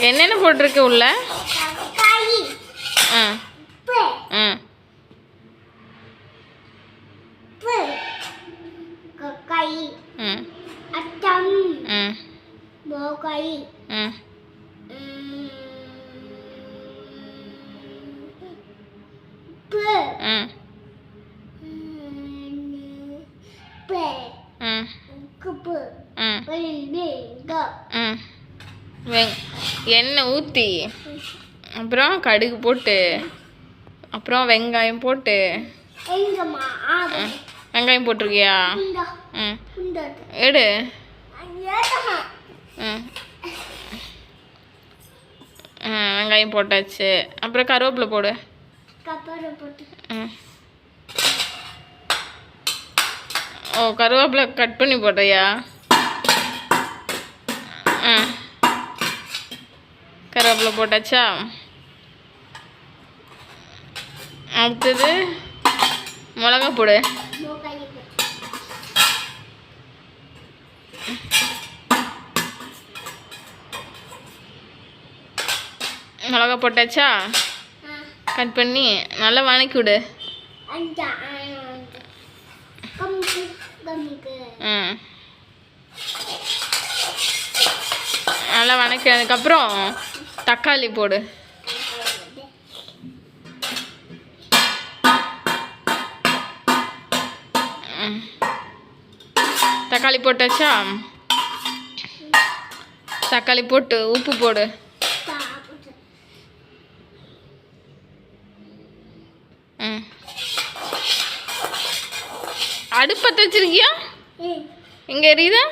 என்னென்ன போட்டிருக்கு உள்ள? காய் எண்ணெய் ஊற்றி அப்புறம் கடுகு போட்டு அப்புறம் வெங்காயம் போட்டு. வெங்காயம் போட்டிருக்கியா? ம் எடு. வெங்காயம் போட்டாச்சு. அப்புறம் கருவேப்பிலை போடு. ஓ கருவேப்பிலை கட் பண்ணி போடுறியா ம் கருவேப்பிலை போட்டாச்சா? அடுத்தது மிளகா போடு. மிளகா போட்டாச்சா? கட் பண்ணி நல்லா வதக்கி விடு. அந்த நல்லா வதக்கினதுக்கப்புறம் தக்காளி போடு. தக்காளி போட்டாச்சா? தக்காளி போட்டு உப்பு போடு. வச்சிருக்கியா? ஏய் இங்கே எரியுதா.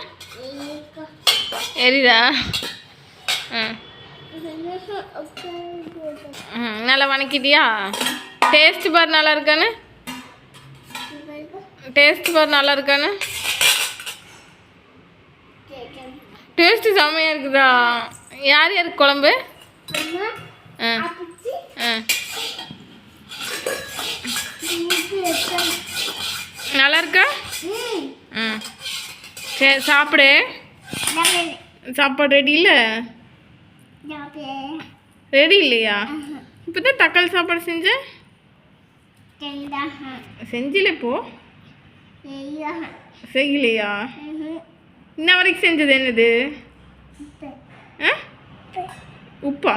எரியுதா? நல்லா வதக்கிட்டியா டேஸ்ட் பார் நல்லா இருக்கான்னு? டேஸ்ட் பார் நல்லா இருக்கான்னு? டேஸ்ட்டு செம்மையாக இருக்குதா? யார் யாருக்கு குழம்பு? நல்லா இருக்கா? ம். சரி சாப்பிடு. சாப்பாடு ரெடி இல்லை? ரெடி இல்லையா இப்போ தான் தக்காளி சாப்பாடு தெண்டா செஞ்சில இப்போ செய்யலையா? இன்ன வரைக்கும் செஞ்சது என்னது? உப்பா.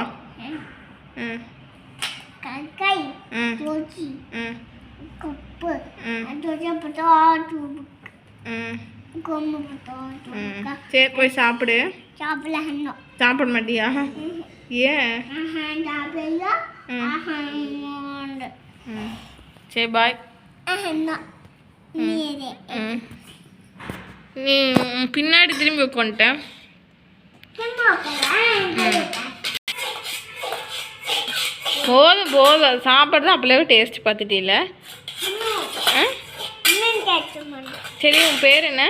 சரி போய் சாப்பிடு. சாப்பிடல இன்னும். சாப்பிட மாட்டியா? ஏன்? சரி பாய் ம். நீ பின்னாடி திரும்பி உட்காந்துட்டேன் போதும் போதும். சாப்பிட்றது அப்படியே டேஸ்ட் பார்த்துட்டீல ஆ சரி உன் பேர் என்ன?